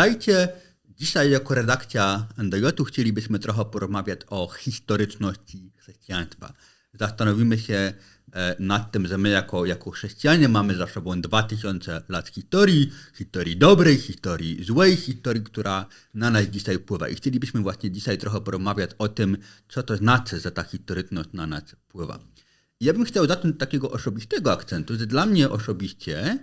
Witajcie. Dzisiaj jako redakcja NDJ-u chcielibyśmy trochę porozmawiać o historyczności chrześcijaństwa. Zastanowimy się e, nad tym, że my jako, jako chrześcijanie mamy za sobą 2000 lat historii, historii dobrej, historii złej, historii, która na nas dzisiaj wpływa. I chcielibyśmy właśnie dzisiaj trochę porozmawiać o tym, co to znaczy, że ta historyczność na nas wpływa. Ja bym chciał zacząć od takiego osobistego akcentu, że dla mnie osobiście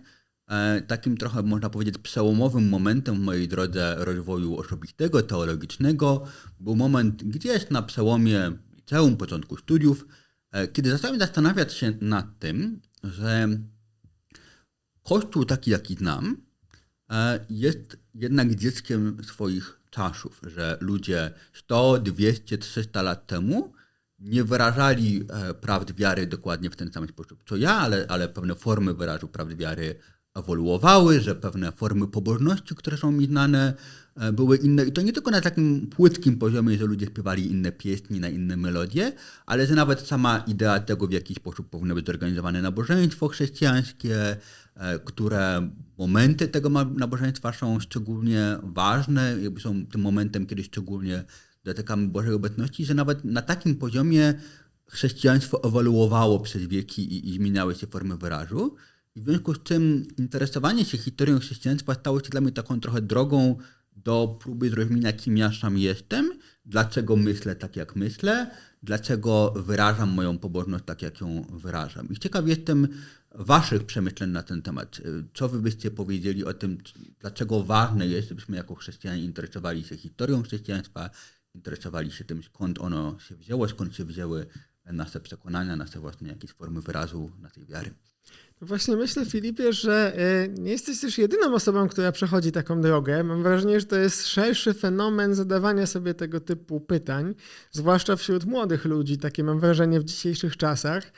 takim trochę można powiedzieć przełomowym momentem w mojej drodze rozwoju osobistego, teologicznego był moment gdzieś na przełomie liceum, początku studiów, e, kiedy zacząłem zastanawiać się nad tym, że Kościół taki, jaki znam, e, jest jednak dzieckiem swoich czasów, że ludzie 100, 200, 300 lat temu nie wyrażali e, prawd wiary dokładnie w ten sam sposób co ja, ale, ale pewne formy wyrazu prawd wiary ewoluowały, że pewne formy pobożności, które są mi znane, e, były inne. I to nie tylko na takim płytkim poziomie, że ludzie śpiewali inne pieśni na inne melodie, ale że nawet sama idea tego, w jaki sposób powinno być zorganizowane nabożeństwo chrześcijańskie, e, które momenty tego nabożeństwa są szczególnie ważne, jakby są tym momentem, kiedy szczególnie dotykamy Bożej obecności, że nawet na takim poziomie chrześcijaństwo ewoluowało przez wieki i, i zmieniały się formy wyrazu. I w związku z czym interesowanie się historią chrześcijaństwa stało się dla mnie taką trochę drogą do próby zrozumienia, kim ja sam jestem, dlaczego myślę tak, jak myślę, dlaczego wyrażam moją pobożność tak, jak ją wyrażam. I ciekaw jestem Waszych przemyśleń na ten temat. Co Wy byście powiedzieli o tym, dlaczego ważne jest, żebyśmy jako chrześcijanie interesowali się historią chrześcijaństwa, interesowali się tym, skąd ono się wzięło, skąd się wzięły nasze przekonania, nasze własne jakieś formy wyrazu naszej wiary. Właśnie myślę, Filipie, że e, nie jesteś też jedyną osobą, która przechodzi taką drogę. Mam wrażenie, że to jest szerszy fenomen zadawania sobie tego typu pytań, zwłaszcza wśród młodych ludzi, takie mam wrażenie w dzisiejszych czasach.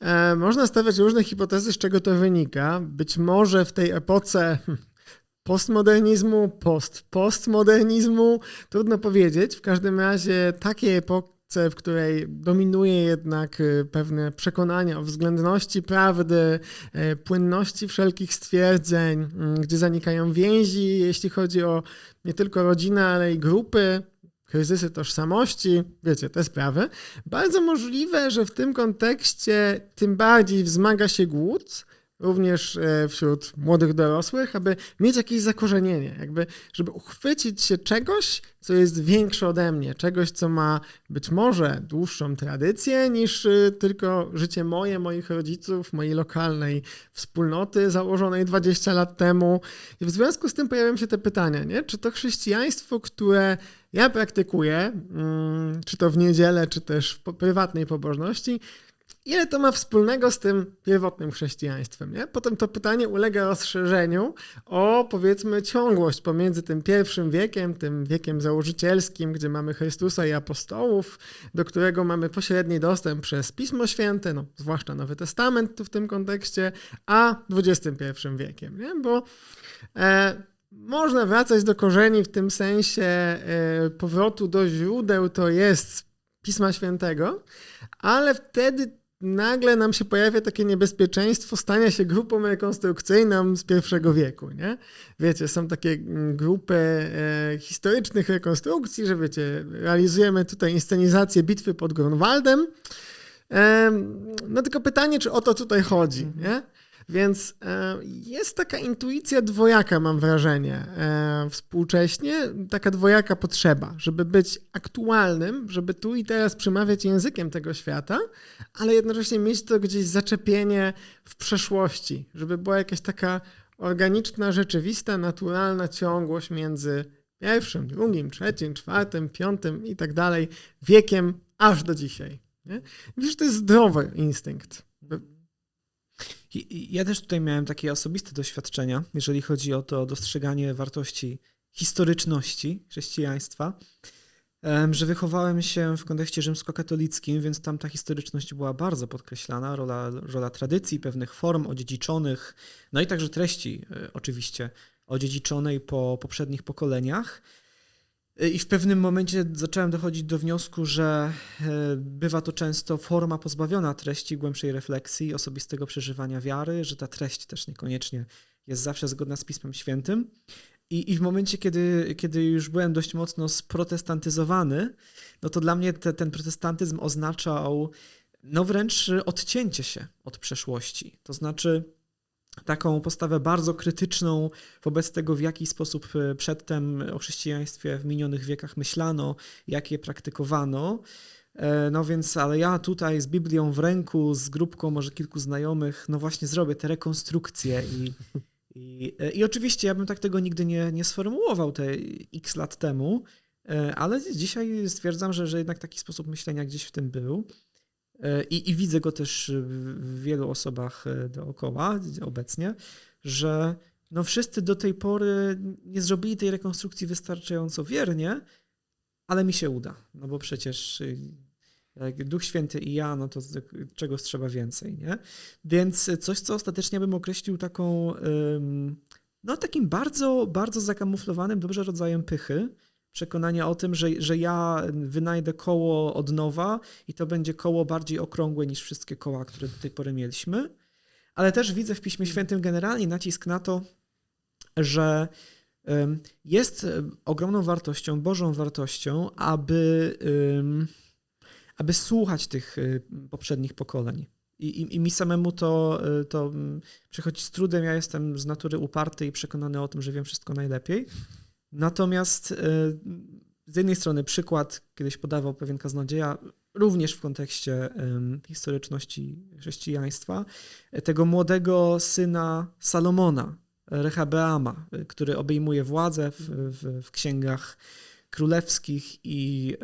E, można stawiać różne hipotezy, z czego to wynika. Być może w tej epoce postmodernizmu, post-postmodernizmu, trudno powiedzieć. W każdym razie takiej w której dominuje jednak y, pewne przekonanie o względności prawdy, y, płynności wszelkich stwierdzeń, y, gdzie zanikają więzi, jeśli chodzi o nie tylko rodzinę, ale i grupy, kryzysy tożsamości, wiecie, te sprawy. Bardzo możliwe, że w tym kontekście tym bardziej wzmaga się głód, również e, wśród młodych dorosłych, aby mieć jakieś zakorzenienie, jakby, żeby uchwycić się czegoś, co jest większe ode mnie, czegoś, co ma być może dłuższą tradycję niż e, tylko życie moje, moich rodziców, mojej lokalnej wspólnoty założonej 20 lat temu. I w związku z tym pojawiają się te pytania, nie? czy to chrześcijaństwo, które ja praktykuję, mm, czy to w niedzielę, czy też w prywatnej pobożności, ile to ma wspólnego z tym pierwotnym chrześcijaństwem. Nie? Potem to pytanie ulega rozszerzeniu o powiedzmy ciągłość pomiędzy tym pierwszym wiekiem, tym wiekiem założycielskim, gdzie mamy Chrystusa i apostołów, do którego mamy pośredni dostęp przez Pismo Święte, no, zwłaszcza Nowy Testament tu w tym kontekście, a XXI wiekiem. Nie? Bo e, można wracać do korzeni w tym sensie e, powrotu do źródeł, to jest Pisma Świętego, ale wtedy nagle nam się pojawia takie niebezpieczeństwo stania się grupą rekonstrukcyjną z pierwszego wieku, nie? Wiecie, są takie mm, grupy e, historycznych rekonstrukcji, że wiecie, realizujemy tutaj inscenizację bitwy pod Grunwaldem. E, no tylko pytanie, czy o to tutaj chodzi, mhm. nie? Więc e, jest taka intuicja dwojaka, mam wrażenie, e, współcześnie, taka dwojaka potrzeba, żeby być aktualnym, żeby tu i teraz przemawiać językiem tego świata, ale jednocześnie mieć to gdzieś zaczepienie w przeszłości, żeby była jakaś taka organiczna, rzeczywista, naturalna ciągłość między pierwszym, drugim, trzecim, czwartym, piątym i tak dalej, wiekiem aż do dzisiaj. Widzisz, to jest zdrowy instynkt. Ja też tutaj miałem takie osobiste doświadczenia, jeżeli chodzi o to dostrzeganie wartości historyczności chrześcijaństwa, że wychowałem się w kontekście rzymskokatolickim, więc tam ta historyczność była bardzo podkreślana, rola, rola tradycji, pewnych form odziedziczonych, no i także treści e, oczywiście odziedziczonej po poprzednich pokoleniach. I w pewnym momencie zacząłem dochodzić do wniosku, że e, bywa to często forma pozbawiona treści, głębszej refleksji, osobistego przeżywania wiary, że ta treść też niekoniecznie jest zawsze zgodna z Pismem Świętym. I, I w momencie, kiedy, kiedy już byłem dość mocno sprotestantyzowany, no to dla mnie te, ten protestantyzm oznaczał no wręcz odcięcie się od przeszłości. To znaczy taką postawę bardzo krytyczną wobec tego, w jaki sposób e, przedtem o chrześcijaństwie w minionych wiekach myślano, jak je praktykowano. E, No więc, ale ja tutaj z Biblią w ręku, z grupką może kilku znajomych, no właśnie zrobię te rekonstrukcje i, i, e, i oczywiście ja bym tak tego nigdy nie, nie sformułował te x lat temu, ale dzisiaj stwierdzam, że, że jednak taki sposób myślenia gdzieś w tym był. E, I, I widzę go też w wielu osobach e, dookoła obecnie, że no wszyscy do tej pory nie zrobili tej rekonstrukcji wystarczająco wiernie, ale mi się uda. No bo przecież y, jak Duch Święty i ja, no to czegoś trzeba więcej, nie? Więc coś, co ostatecznie bym określił taką, no takim bardzo, bardzo zakamuflowanym dobrze rodzajem pychy, przekonania o tym, że, że ja wynajdę koło od nowa i to będzie koło bardziej okrągłe niż wszystkie koła, które do tej pory mieliśmy. Ale też widzę w Piśmie Świętym generalnie nacisk na to, że jest ogromną wartością, Bożą wartością, aby, aby słuchać tych y, poprzednich pokoleń. I, i, I mi samemu to, y, to mm, przychodzi z trudem. Ja jestem z natury uparty i przekonany o tym, że wiem wszystko najlepiej. Natomiast y, z jednej strony przykład kiedyś podawał pewien kaznodzieja, również w kontekście historyczności chrześcijaństwa, y, tego młodego syna Salomona, Rehabeama, y, który obejmuje władzę w, w, w księgach królewskich i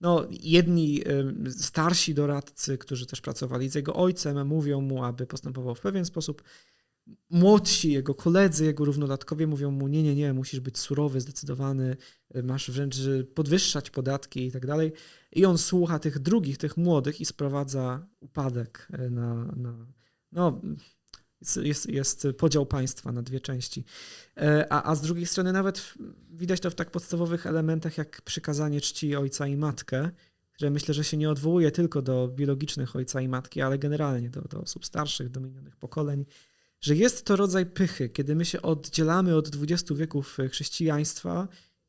no, jedni starsi doradcy, którzy też pracowali z jego ojcem, mówią mu, aby postępował w pewien sposób. Młodsi, jego koledzy, jego równolatkowie mówią mu: Nie, nie, nie, musisz być surowy, zdecydowany, y, masz wręcz y, podwyższać podatki i tak dalej. I on słucha tych drugich, tych młodych i sprowadza upadek y, na. na no, jest, jest, podział państwa na dwie części. A, a z drugiej strony, nawet widać to w tak podstawowych elementach, jak przykazanie czci ojca i matkę, które myślę, że się nie odwołuje tylko do biologicznych ojca i matki, ale generalnie do, do osób starszych, do minionych pokoleń, że jest to rodzaj pychy, kiedy my się oddzielamy od 20 wieków e, chrześcijaństwa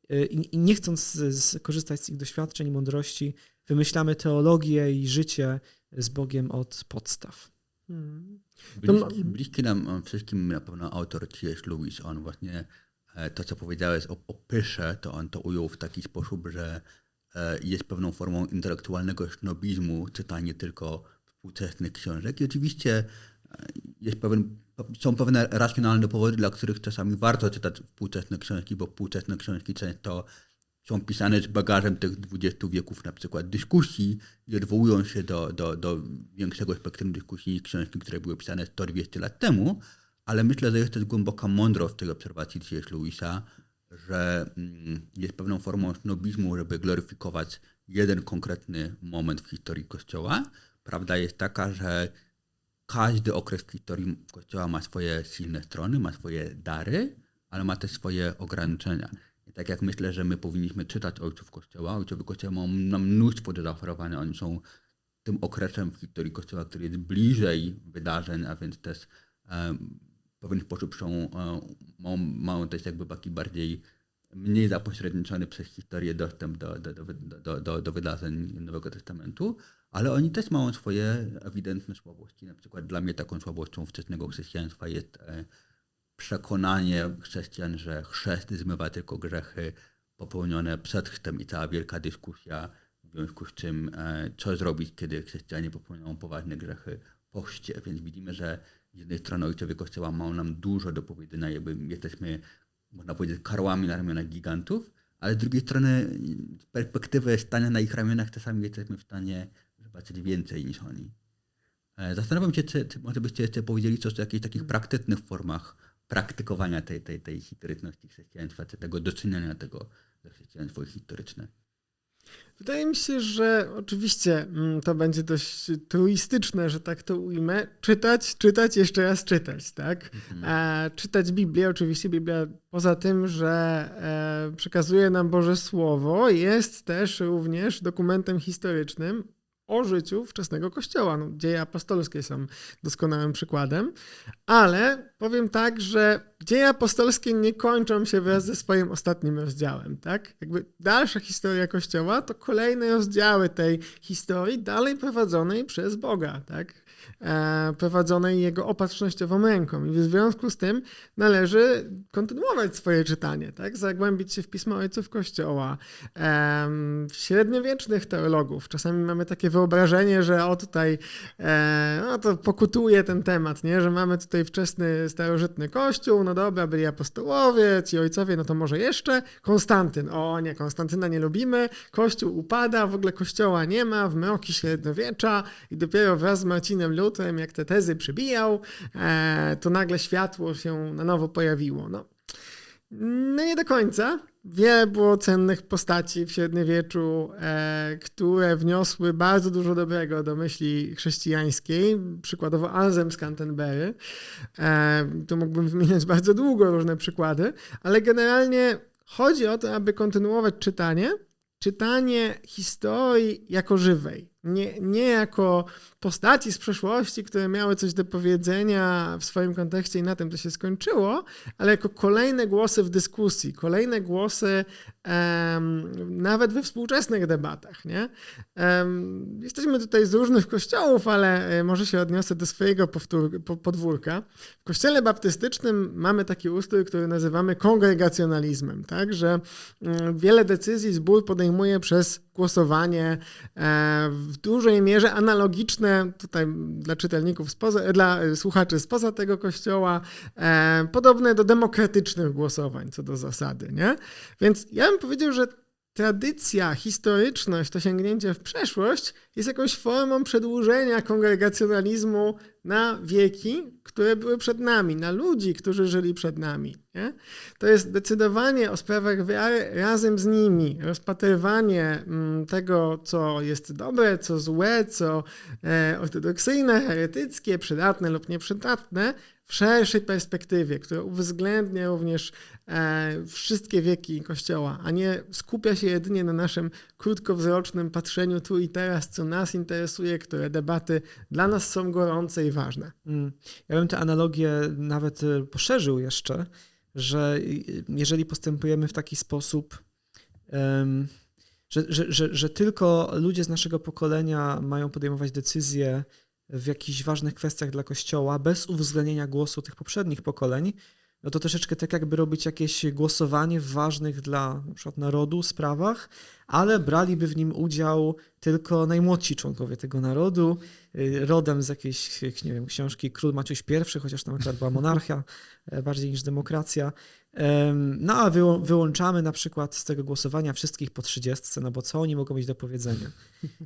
e, i, i nie chcąc korzystać z ich doświadczeń i mądrości, wymyślamy teologię i życie z Bogiem od podstaw. Hmm. Bliski, bliski nam wszystkim na pewno autor C.S. Lewis, on właśnie e, to, co powiedziałeś o, o pysze, to on to ujął w taki sposób, że e, jest pewną formą intelektualnego snobizmu czytanie tylko współczesnych książek i oczywiście e, jest pewien, są pewne racjonalne powody, dla których czasami warto czytać współczesne książki, bo współczesne książki często są pisane z bagażem tych 20 wieków na przykład dyskusji i odwołują się do, do, do większego spektrum dyskusji niż książki, które były pisane 100-200 lat temu, ale myślę, że jest też głęboka mądrość tej obserwacji C.S. Lewisa, że mm, jest pewną formą snobizmu, żeby gloryfikować jeden konkretny moment w historii Kościoła. Prawda jest taka, że każdy okres w historii Kościoła ma swoje silne strony, ma swoje dary, ale ma też swoje ograniczenia. I tak jak myślę, że my powinniśmy czytać ojców Kościoła, ojcowie Kościoła mają mnóstwo do zaoferowania. Oni są tym okresem w historii Kościoła, który jest bliżej wydarzeń, a więc też e, w pewien sposób są, mają też jakby taki bardziej mniej zapośredniczony przez historię dostęp do, do, do, do, do, do wydarzeń Nowego Testamentu, ale oni też mają swoje ewidentne słabości. Na przykład dla mnie taką słabością wczesnego chrześcijaństwa jest e, przekonanie chrześcijan, że chrzest zmywa tylko grzechy popełnione przed chrztem i cała wielka dyskusja, w związku z czym e, co zrobić, kiedy chrześcijanie popełniają poważne grzechy po chrzcie. Więc widzimy, że z jednej strony ojcowie Kościoła mają nam dużo do powiedzenia, jakby jesteśmy, można powiedzieć, karłami na ramionach gigantów, ale z drugiej strony z perspektywy stania na ich ramionach czasami jesteśmy w stanie zobaczyć więcej niż oni. E, Zastanawiam się, czy, czy może byście jeszcze powiedzieli coś o jakichś takich praktycznych formach praktykowania tej, tej, tej historyczności chrześcijaństwa, czy tego doczynienia tego, że chrześcijaństwo jest historyczne. Wydaje mi się, że oczywiście mm, to będzie dość truistyczne, że tak to ujmę. Czytać, czytać, jeszcze raz czytać, tak? E, czytać Biblię, oczywiście Biblia poza tym, że e, przekazuje nam Boże Słowo, jest też również dokumentem historycznym o życiu wczesnego Kościoła. No, dzieje apostolskie są doskonałym przykładem, ale powiem tak, że dzieje apostolskie nie kończą się wraz ze swoim ostatnim rozdziałem, tak? Jakby dalsza historia Kościoła to kolejne rozdziały tej historii dalej prowadzonej przez Boga, tak? E, prowadzonej jego opatrznościową ręką. I w związku z tym należy kontynuować swoje czytanie, tak? zagłębić się w pismo ojców Kościoła, w średniowiecznych teologów. Czasami mamy takie wyobrażenie, że o tutaj e, no to pokutuje ten temat, nie? że mamy tutaj wczesny starożytny Kościół, no dobra, byli apostołowie, ci ojcowie, no to może jeszcze Konstantyn. O nie, Konstantyna nie lubimy, Kościół upada, w ogóle Kościoła nie ma, w mroki średniowiecza i dopiero wraz z Marcinem Lutrem, jak te tezy przybijał, e, to nagle światło się na nowo pojawiło. No, no nie do końca. Wiele było cennych postaci w średniowieczu, e, które wniosły bardzo dużo dobrego do myśli chrześcijańskiej. Przykładowo Anselm z Canterbury. E, tu mógłbym wymieniać bardzo długo różne przykłady, ale generalnie chodzi o to, aby kontynuować czytanie. Czytanie historii jako żywej. Nie, nie jako postaci z przeszłości, które miały coś do powiedzenia w swoim kontekście i na tym to się skończyło, ale jako kolejne głosy w dyskusji, kolejne głosy um, nawet we współczesnych debatach. Nie? Um, jesteśmy tutaj z różnych kościołów, ale e, może się odniosę do swojego powtór, podwórka. W kościele baptystycznym mamy taki ustrój, który nazywamy kongregacjonalizmem, tak? że um, wiele decyzji zbór podejmuje przez głosowanie e, w dużej mierze analogiczne tutaj dla czytelników, spoza, dla słuchaczy spoza tego kościoła, e, podobne do demokratycznych głosowań co do zasady. Nie? Więc ja bym powiedział, że tradycja, historyczność, to sięgnięcie w przeszłość jest jakąś formą przedłużenia kongregacjonalizmu na wieki, które były przed nami, na ludzi, którzy żyli przed nami. Nie? To jest decydowanie o sprawach wiary razem z nimi, rozpatrywanie mm, tego, co jest dobre, co złe, co e, ortodoksyjne, heretyckie, przydatne lub nieprzydatne, w szerszej perspektywie, która uwzględnia również e, wszystkie wieki Kościoła, a nie skupia się jedynie na naszym krótkowzrocznym patrzeniu tu i teraz, co nas interesuje, które debaty dla nas są gorące i ważne. Mm. Ja bym tę analogię nawet e, poszerzył jeszcze, że jeżeli postępujemy w taki sposób, um, że, że, że, że tylko ludzie z naszego pokolenia mają podejmować decyzje, w jakichś ważnych kwestiach dla Kościoła bez uwzględnienia głosu tych poprzednich pokoleń, no to troszeczkę tak jakby robić jakieś głosowanie w ważnych dla na narodu sprawach, ale braliby w nim udział tylko najmłodsi członkowie tego narodu, y, rodem z jakiejś, nie wiem, książki Król Maciuś I, chociaż tam akurat była monarchia e, bardziej niż demokracja. No a wyłączamy na przykład z tego głosowania wszystkich po 30, no bo co oni mogą mieć do powiedzenia?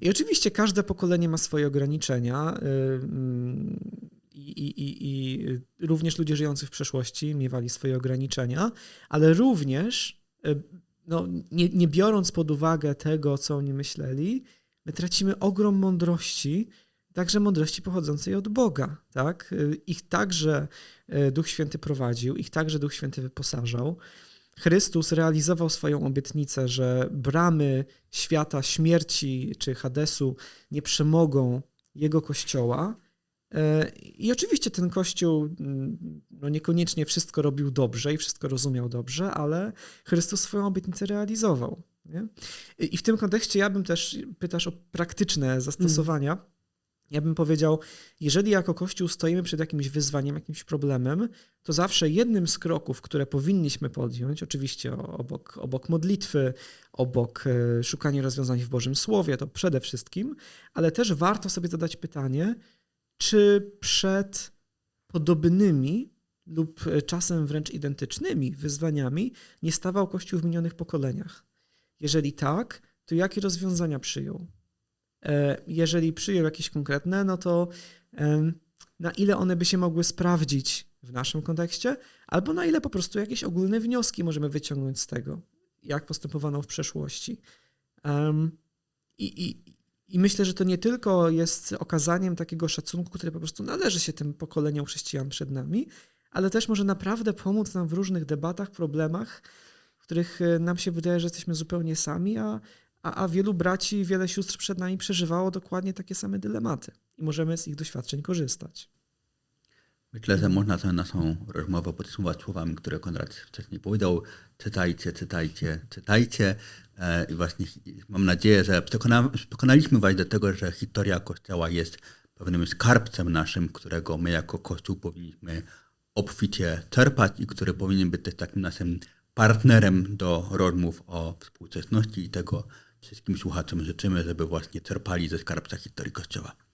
I oczywiście każde pokolenie ma swoje ograniczenia i, i, i, również ludzie żyjący w przeszłości miewali swoje ograniczenia, ale również no, nie, nie biorąc pod uwagę tego, co oni myśleli, my tracimy ogrom mądrości, także mądrości pochodzącej od Boga. Tak? Y, ich także y, Duch Święty prowadził, ich także Duch Święty wyposażał. Chrystus realizował swoją obietnicę, że bramy świata śmierci czy Hadesu nie przemogą jego kościoła. Y, I oczywiście ten kościół mm, no niekoniecznie wszystko robił dobrze i wszystko rozumiał dobrze, ale Chrystus swoją obietnicę realizował. Nie? I w tym kontekście ja bym też, pytasz o praktyczne zastosowania. Mm. Ja bym powiedział, jeżeli jako Kościół stoimy przed jakimś wyzwaniem, jakimś problemem, to zawsze jednym z kroków, które powinniśmy podjąć, oczywiście obok, obok modlitwy, obok e, szukania rozwiązań w Bożym Słowie, to przede wszystkim, ale też warto sobie zadać pytanie, czy przed podobnymi lub e, czasem wręcz identycznymi wyzwaniami nie stawał Kościół w minionych pokoleniach? Jeżeli tak, to jakie rozwiązania przyjął? E, jeżeli przyjął jakieś konkretne, no to na ile one by się mogły sprawdzić w naszym kontekście, albo na ile po prostu jakieś ogólne wnioski możemy wyciągnąć z tego, jak postępowano w przeszłości. I, i, I myślę, że to nie tylko jest okazaniem takiego szacunku, który po prostu należy się tym pokoleniom chrześcijan przed nami, ale też może naprawdę pomóc nam w różnych debatach, problemach, w których e, nam się wydaje, że jesteśmy zupełnie sami, a, a, a wielu braci i wiele sióstr przed nami przeżywało dokładnie takie same dylematy i możemy z ich doświadczeń korzystać. Myślę, że można tę naszą rozmowę podsumować słowami, które Konrad wcześniej powiedział. Czytajcie, czytajcie, czytajcie. E, I właśnie mam nadzieję, że przekona, przekonaliśmy Was do tego, że historia Kościoła jest pewnym skarbcem naszym, którego my jako Kościół powinniśmy obficie czerpać i który powinien być też takim naszym partnerem do rozmów o współczesności i tego wszystkim słuchaczom życzymy, żeby właśnie czerpali ze skarbca historii Kościoła.